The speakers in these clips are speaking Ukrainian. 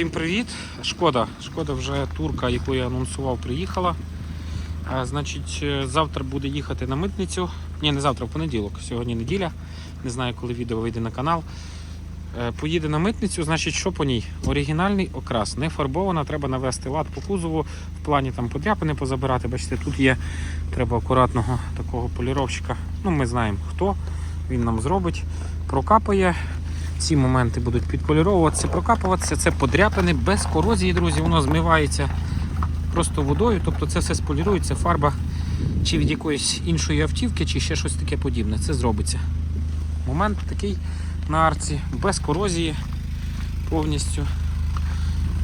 Всім привіт! Шкода. Шкода вже турка, яку я анонсував, приїхала. А, значить, е, завтра буде їхати на митницю. Ні, не завтра, в понеділок. Сьогодні неділя. Не знаю, коли відео вийде на канал. Е, Поїде на митницю, значить, що по ній? Оригінальний окрас, не фарбована, треба навести лад по кузову, в плані там подряпини позабирати. Бачите, тут є треба акуратного такого поліровщика. Ну, ми знаємо хто. Він нам зробить. Прокапає. Ці моменти будуть підполіровуватися, прокапуватися. Це подряпини без корозії, друзі, воно змивається просто водою. Тобто це все сполірується, фарба чи від якоїсь іншої автівки, чи ще щось таке подібне. Це зробиться. Момент такий на арці, без корозії повністю.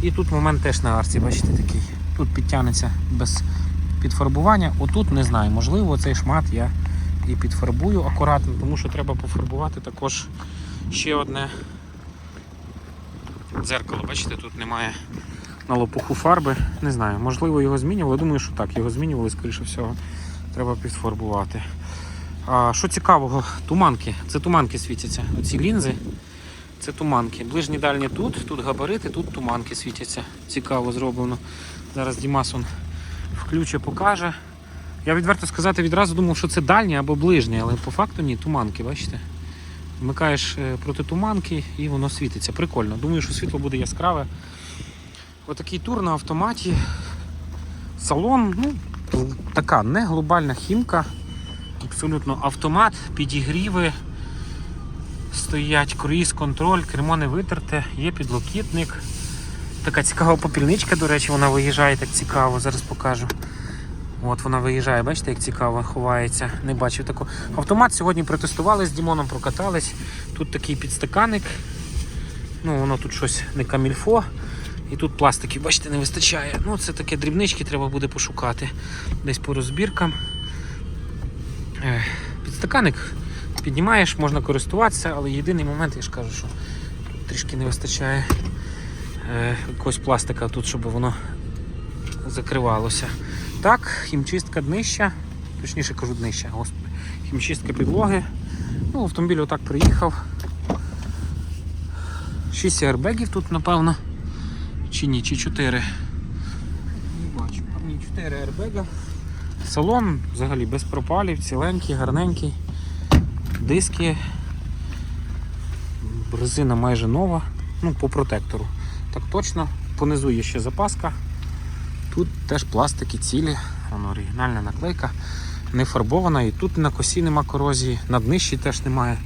І тут момент теж на арці, бачите, такий. Тут підтягнеться без підфарбування. Отут не знаю, можливо, цей шмат я і підфарбую акуратно, тому що треба пофарбувати також ще одне дзеркало. Бачите, тут немає на лопуху фарби. Не знаю, можливо, його змінювали. Думаю, що так, його змінювали, скоріше всього, треба підфарбувати. А, що цікавого, туманки. Це туманки світяться. Оці лінзи. Це туманки. Ближні дальні тут, тут габарити, тут туманки світяться. Цікаво зроблено. Зараз Дімасон включе, покаже. Я відверто сказати, відразу думав, що це дальні або ближні, але по факту ні, туманки, бачите? Вмикаєш е, проти туманки і воно світиться. Прикольно. Думаю, що світло буде яскраве. Отакий тур на автоматі. Салон, ну, така не глобальна хімка. Абсолютно автомат, підігріви. Стоять круїз контроль, кермо не витерте, є підлокітник. Така цікава попільничка, до речі, вона виїжджає так цікаво, зараз покажу. От вона виїжджає, бачите, як цікаво ховається. Не бачив такого. Автомат сьогодні протестували з Дімоном, прокатались. Тут такий підстаканник. Ну, воно тут щось не камільфо. І тут пластиків, бачите, не вистачає. Ну, це таке дрібнички, треба буде пошукати десь по розбіркам. Е, Підстаканник піднімаєш, можна користуватися, але єдиний момент, я ж кажу, що трішки не вистачає е, якогось пластика тут, щоб воно закривалося. Так, хімчистка днища, точніше кажу днища, господи. Хімчистка підлоги. Ну, автомобіль отак приїхав. 6 аербегів тут, напевно. Чи ні, чи 4. Не бачу. А, Ні, 4 аербега. Салон взагалі без пропалів, ціленький, гарненький. Диски. Резина майже нова. Ну, по протектору. Так точно. Понизу є ще запаска. Тут теж пластики цілі, воно оригінальна наклейка, не фарбована, і тут на косі нема корозії, на днищі теж немає.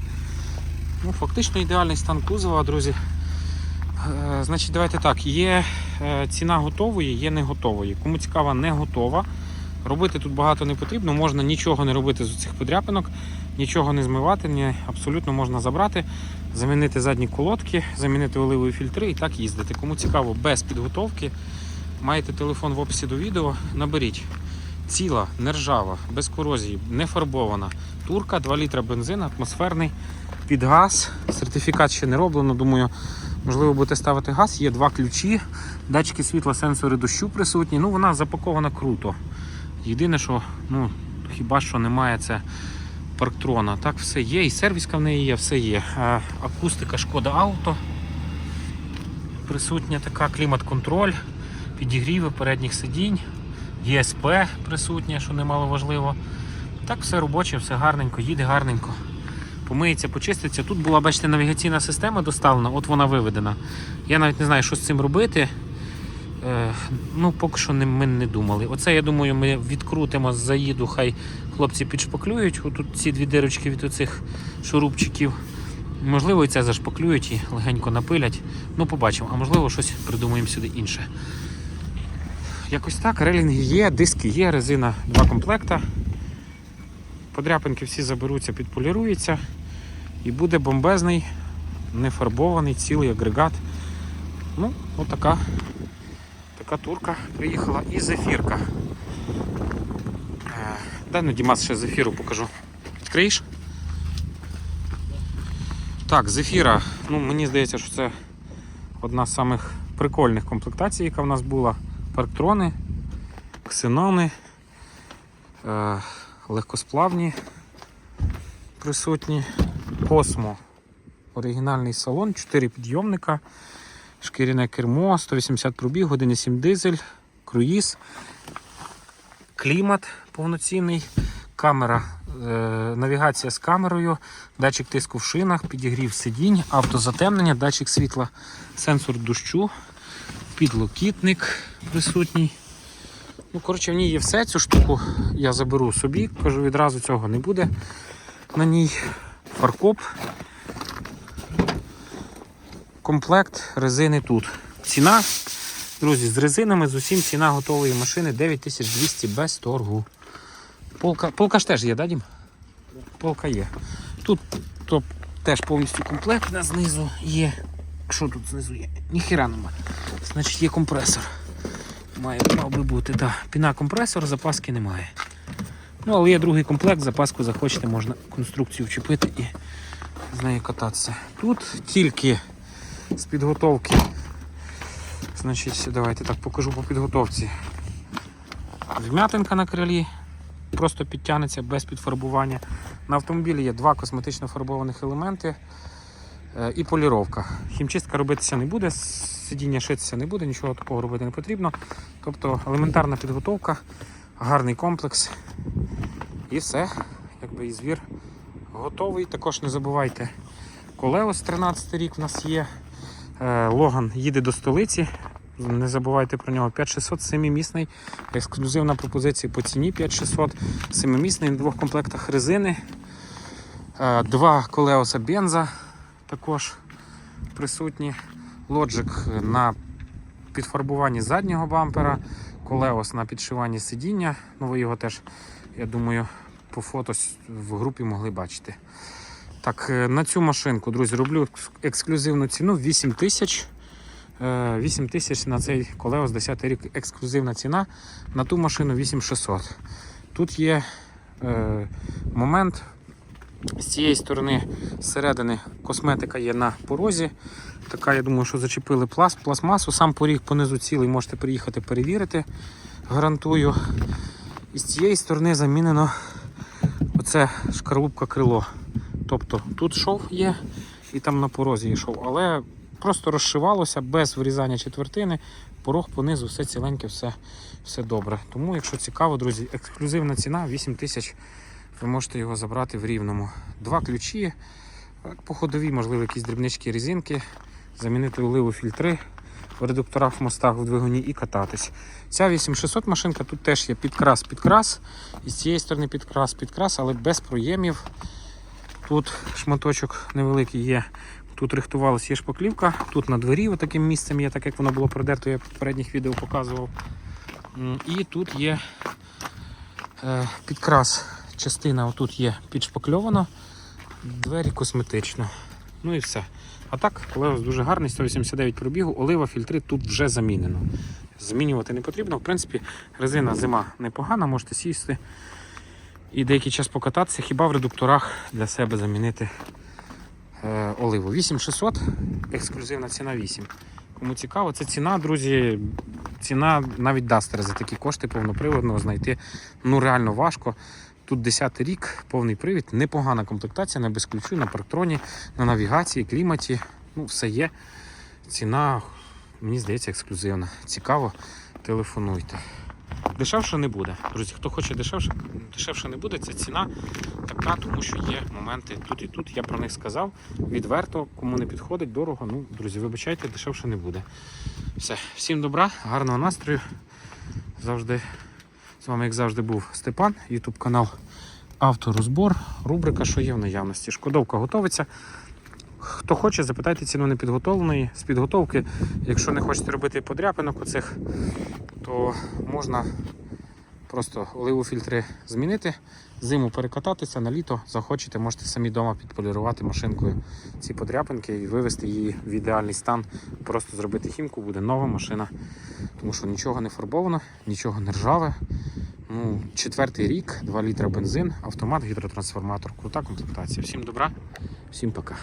Ну, Фактично ідеальний стан кузова, друзі. Е, значить, давайте так, є е, ціна готової, є не готової. Кому цікава, не готова. Робити тут багато не потрібно, можна нічого не робити з цих подряпинок, нічого не змивати, ні, абсолютно можна забрати, замінити задні колодки, замінити оливові фільтри і так їздити. Кому цікаво, без підготовки. Маєте телефон в описі до відео, наберіть. Ціла, нержава, без корозії, не фарбована. Турка, 2 літра бензин, атмосферний, під газ. Сертифікат ще не роблено. Думаю, можливо, будете ставити газ. Є два ключі, датчики світла, сенсори дощу присутні. Ну, вона запакована круто. Єдине, що ну, хіба що немає, це парктрона. Так, все є, і сервіска в неї є, все є. Акустика шкода авто. Присутня така клімат-контроль підігріви передніх сидінь, ЄСП присутнє, що немало важливо. Так, все робоче, все гарненько, їде гарненько. Помиється, почиститься. Тут була, бачите, навігаційна система доставлена, от вона виведена. Я навіть не знаю, що з цим робити. Е, ну, поки що не, ми не думали. Оце, я думаю, ми відкрутимо з заїду, хай хлопці підшпаклюють. Отут ці дві дирочки від оцих шурупчиків. Можливо, і це зашпаклюють і легенько напилять. Ну, побачимо. А можливо, щось придумаємо сюди інше. Якось так, релінги є, диски є, резина два комплекта. Подряпинки всі заберуться, підполіруються. І буде бомбезний, нефарбований, цілий агрегат. Ну, отака така турка приїхала і зефірка. Е, Дай ну Дімас ще зефіру покажу. Відкриєш? Так, зефіра. Ну, мені здається, що це одна з самих прикольних комплектацій, яка в нас була. Парктрони, ксенони, е, легкосплавні присутні. Космо. Оригінальний салон, 4 підйомника. Шкіряне кермо, 180 пробіг, 1,7 дизель, круїз, клімат повноцінний, камера, е, навігація з камерою, датчик тиску в шинах, підігрів сидінь, автозатемнення, датчик світла, сенсор дощу, підлокітник присутній. Ну, коротше, в ній є все. Цю штуку я заберу собі. Кажу, відразу цього не буде на ній. Фаркоп. Комплект резини тут. Ціна, друзі, з резинами, з усім ціна готової машини 9200 без торгу. Полка, полка ж теж є, да, Дім? Полка є. Тут то, теж повністю комплект на знизу є. Що тут знизу є? Ніхіра нема. Значить, є компресор. Має мав би бути, так. Піна компресор, запаски немає. Ну, але є другий комплект, запаску захочете, можна конструкцію вчепити і з нею кататися. Тут тільки з підготовки. Значить, давайте так покажу по підготовці. Вм'ятинка на крилі, просто підтягнеться без підфарбування. На автомобілі є два косметично фарбованих елементи е, і поліровка. Хімчистка робитися не буде, сидіння шитися не буде, нічого такого робити не потрібно. Тобто елементарна підготовка, гарний комплекс і все. Якби і звір готовий. Також не забувайте, колеос 13 рік в нас є. Е, Логан їде до столиці. Не забувайте про нього 5600, 7-місний, ексклюзивна пропозиція по ціні 5600, 7-місний на двох комплектах резини. Е, Два колеоса бенза також присутні. Лоджик на підфарбуванні заднього бампера, колеос на підшиванні сидіння. Ну, ви його теж, я думаю, по фото в групі могли бачити. Так, е, на цю машинку, друзі, роблю ексклюзивну ціну 8 тисяч. Е, 8 тисяч на цей колеос 10 рік ексклюзивна ціна. На ту машину 8600. Тут є е, момент. З цієї сторони зсередини косметика є на порозі. Така, я думаю, що зачепили пласт, пластмасу. Сам поріг понизу цілий можете приїхати перевірити. Гарантую. І з цієї сторони замінено оце шкарлупка крило. Тобто тут шов є і там на порозі є шов, але просто розшивалося без вирізання четвертини. Порог понизу, все ціленьке, все, все добре. Тому, якщо цікаво, друзі, ексклюзивна ціна 8 тисяч. Ви можете його забрати в рівному. Два ключі, по ходовій, можливо, якісь дрібнички резинки, замінити оливу фільтри в редукторах в мостах в двигуні і кататись. Ця 8600 машинка тут теж є підкрас, підкрас. І з цієї сторони підкрас, підкрас, але без проємів. Тут шматочок невеликий є. Тут рихтувалася є шпаклівка, тут на двері отаким місцем є, так як воно було продерто, я в попередніх відео показував. І тут є е, підкрас. Частина отут є підшпакльована, двері косметично. Ну і все. А так, колеос дуже гарний, 189 пробігу, олива, фільтри тут вже замінено. Змінювати не потрібно. В принципі, резина зима непогана, можете сісти і деякий час покататися, хіба в редукторах для себе замінити е, оливу. 8600, ексклюзивна ціна 8. Кому цікаво, це ціна, друзі. Ціна навіть Дастера за такі кошти повноприводного знайти ну реально важко. Тут 10 рік, повний привід, непогана комплектація на безключу, на парктроні, на навігації, кліматі. Ну, все є. Ціна, мені здається, ексклюзивна. Цікаво, телефонуйте. Дешевше не буде. Друзі, хто хоче дешевше, дешевше не буде. Це ціна така, тому що є моменти тут і тут. Я про них сказав. Відверто, кому не підходить, дорого. Ну, друзі, вибачайте, дешевше не буде. Все, всім добра, гарного настрою. Завжди з вами, як завжди, був Степан, Ютуб канал Авторозбор. Рубрика, що є в наявності. Шкодовка готовиться. Хто хоче, запитайте ціну непідготовленої з підготовки. Якщо не хочете робити подряпинок оцих, то можна просто оливу фільтри змінити, зиму перекататися на літо. Захочете, можете самі вдома підполірувати машинкою ці подряпинки і вивести її в ідеальний стан. Просто зробити хімку, буде нова машина. Тому що нічого не фарбовано, нічого не ржаве. Ну, четвертий рік, 2 літра бензин, автомат, гідротрансформатор. Крута комплектація. Всім добра, всім пока.